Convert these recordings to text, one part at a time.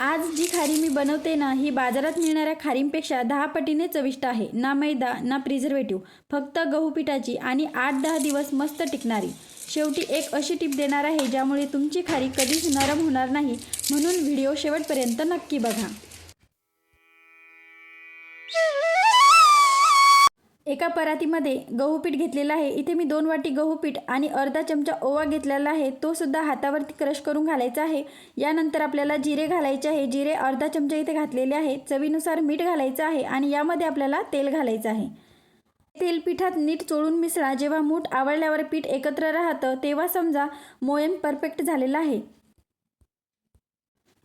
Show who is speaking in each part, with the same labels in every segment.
Speaker 1: आज जी खारी मी बनवते ना ही बाजारात मिळणाऱ्या खारींपेक्षा दहा पटीने चविष्ट आहे. ना मैदा ना प्रिझर्वेटिव्ह फक्त गहू पिठाची आणि आठ दहा दिवस मस्त टिकणारी. शेवटी एक अशी टिप देणार आहे ज्यामुळे तुमची खारी कधीच नरम होणार नाही. म्हणून व्हिडिओ शेवटपर्यंत नक्की बघा. एका परातीमध्ये गहू पीठ घेतलेलं आहे. इथे मी दोन वाटी गहू पीठ आणि अर्धा चमचा ओवा घेतलेला आहे. तो सुद्धा हातावरती क्रश करून घालायचा आहे. यानंतर आपल्याला जिरे घालायचे आहे. जिरे अर्धा चमचा इथे घातलेले आहे. चवीनुसार मीठ घालायचं आहे आणि यामध्ये आपल्याला तेल घालायचं आहे. तेल पिठात नीट चोळून मिसळा. जेव्हा मूठ आवळल्यावर पीठ एकत्र राहतं तेव्हा समजा मोयम परफेक्ट झालेला आहे.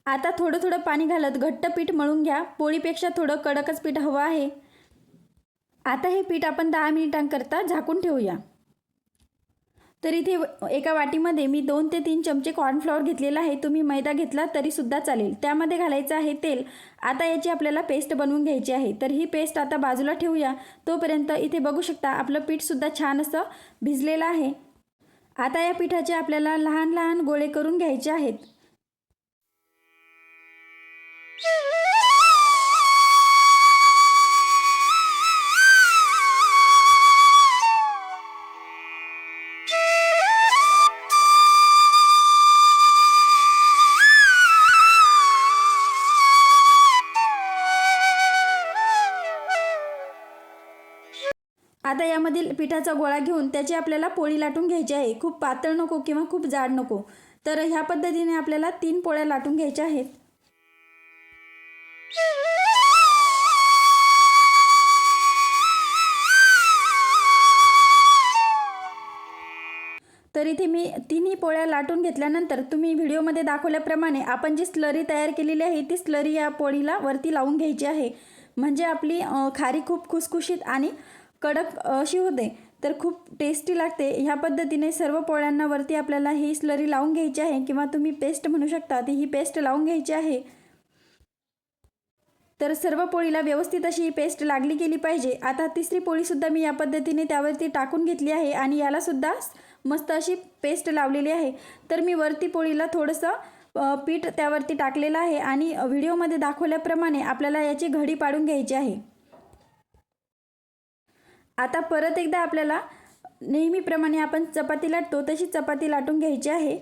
Speaker 1: आता थोडं थोडं पाणी घालत घट्ट पीठ मळून घ्या. पोळीपेक्षा थोडं कडकच पीठ हवं आहे. आता हे पीठ आपण दहा मिनिटांकरता झाकून ठेवूया. तर इथे एका वाटीमध्ये मी दोन ते तीन चमचे कॉर्नफ्लॉवर घेतलेला आहे. तुम्ही मैदा घेतला तरीसुद्धा चालेल. त्यामध्ये घालायचं आहे तेल. आता याची आपल्याला पेस्ट बनवून घ्यायची आहे. तर ही पेस्ट आता बाजूला ठेवूया. तोपर्यंत इथे बघू शकता आपलं पीठसुद्धा छान असं भिजलेलं आहे. आता या पिठाचे आपल्याला लहान लहान गोळे करून घ्यायचे आहेत. आता यामधील पिठाचा गोळा घेऊन त्याची आपल्याला पोळी लाटून घ्यायची आहे. खूप पातळ नको किंवा खूप जाड नको. तर ह्या पद्धतीने आपल्याला तीन पोळ्या लाटून घ्यायच्या आहेत. तर इथे मी तिन्ही पोळ्या लाटून घेतल्यानंतर तुम्ही व्हिडिओमध्ये दाखवल्याप्रमाणे आपण जी स्लरी तयार केलेली आहे ती स्लरी या पोळीला वरती लावून घ्यायची आहे. म्हणजे आपली खारी खूप खुसखुशीत आणि कडक अशी होते तर खूप टेस्टी लागते. ह्या पद्धतीने सर्व पोळ्यांना वरती आपल्याला ही स्लरी लावून घ्यायची आहे किंवा तुम्ही पेस्ट म्हणू शकता ती ही पेस्ट लावून घ्यायची आहे. तर सर्व पोळीला व्यवस्थित अशी ही पेस्ट लागली गेली पाहिजे. आता तिसरी पोळीसुद्धा मी या पद्धतीने त्यावरती टाकून घेतली आहे आणि यालासुद्धा मस्त अशी पेस्ट लावलेली आहे. तर मी वरती पोळीला थोडंसं पीठ त्यावरती टाकलेलं आहे आणि व्हिडिओमध्ये दाखवल्याप्रमाणे आपल्याला याची घडी पाडून घ्यायची आहे. आता परत एकदा आपल्याला नेहमीप्रमाणे आपण चपाती लाटतो तशी चपाती लाटून घ्यायची आहे.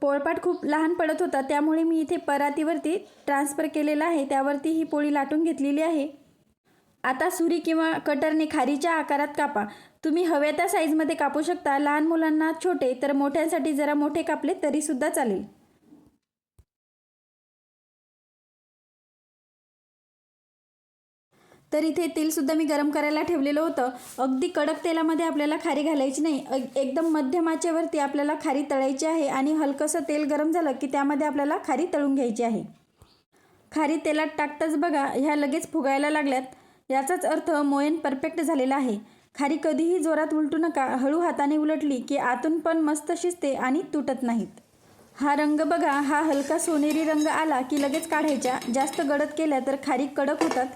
Speaker 1: पोळपाट खूप लहान पडत होता त्यामुळे मी इथे परातीवरती ट्रान्सफर केलेला आहे. त्यावरती ही पोळी लाटून घेतलेली आहे. आता सुरी किंवा कटरने खारीच्या आकारात कापा. तुम्ही हव्या त्या साईजमध्ये कापू शकता. लहान मुलांना छोटे तर मोठ्यांसाठी जरा मोठे कापले तरीसुद्धा चालेल. तर इथे तेलसुद्धा मी गरम करायला ठेवलेलं होतं. अगदी कडक तेलामध्ये आपल्याला खारी घालायची नाही. एकदम मध्यम आचेवरती आपल्याला खारी तळायची आहे आणि हलकंसं तेल गरम झालं की त्यामध्ये आपल्याला खारी तळून घ्यायची आहे. खारी तेलात टाकताच बघा ह्या लगेच फुगायला लागल्यात. याचाच अर्थ मोयन परफेक्ट झालेला आहे. खारी कधीही जोरात उलटू नका. हळू हाताने उलटली की आतून पण मस्त शिजते आणि तुटत नाहीत. हा रंग बघा हा हलका सोनेरी रंग आला की लगेच काढायच्या. जास्त गडद केल्या तर खारी कडक होतात.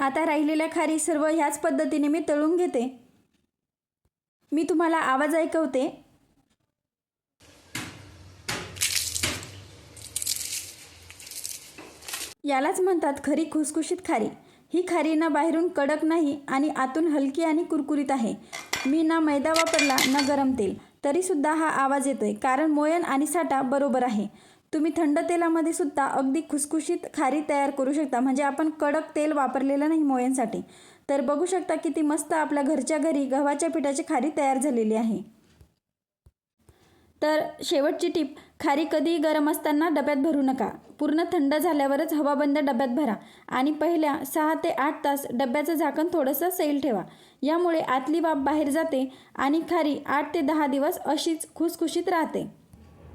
Speaker 1: आता राहिलेल्या खारी सर्व ह्याच पद्धतीने मी तळून घेते. मी तुम्हाला आवाज ऐकवते. यालाच म्हणतात खरी खुसखुशीत खारी. ही खारी ना बाहेरून कडक नाही आणि आतून हलकी आणि कुरकुरीत आहे. मी ना मैदा वापरला ना गरम तेल. तरीसुद्धा हा आवाज येतोय कारण मोयन आणि साठा बरोबर आहे. तुम्ही थंड तेलामध्ये सुद्धा अगदी खुसखुशीत खारी तयार करू शकता. म्हणजे आपण कडक तेल वापरलेलं नाही मोयांसाठी. तर बघू शकता किती मस्त आपल्या घरच्या घरी गव्हाच्या पिठाची खारी तयार झालेली आहे. तर शेवटची टीप खारी कधीही गरम असताना डब्यात भरू नका. पूर्ण थंड झाल्यावरच हवाबंद डब्यात भरा. आणि पहिल्या सहा ते आठ तास डब्याचं झाकण थोडंसं सैल ठेवा. यामुळे आतली वाफ बाहेर जाते आणि खारी आठ ते दहा दिवस अशीच खुसखुशीत राहते.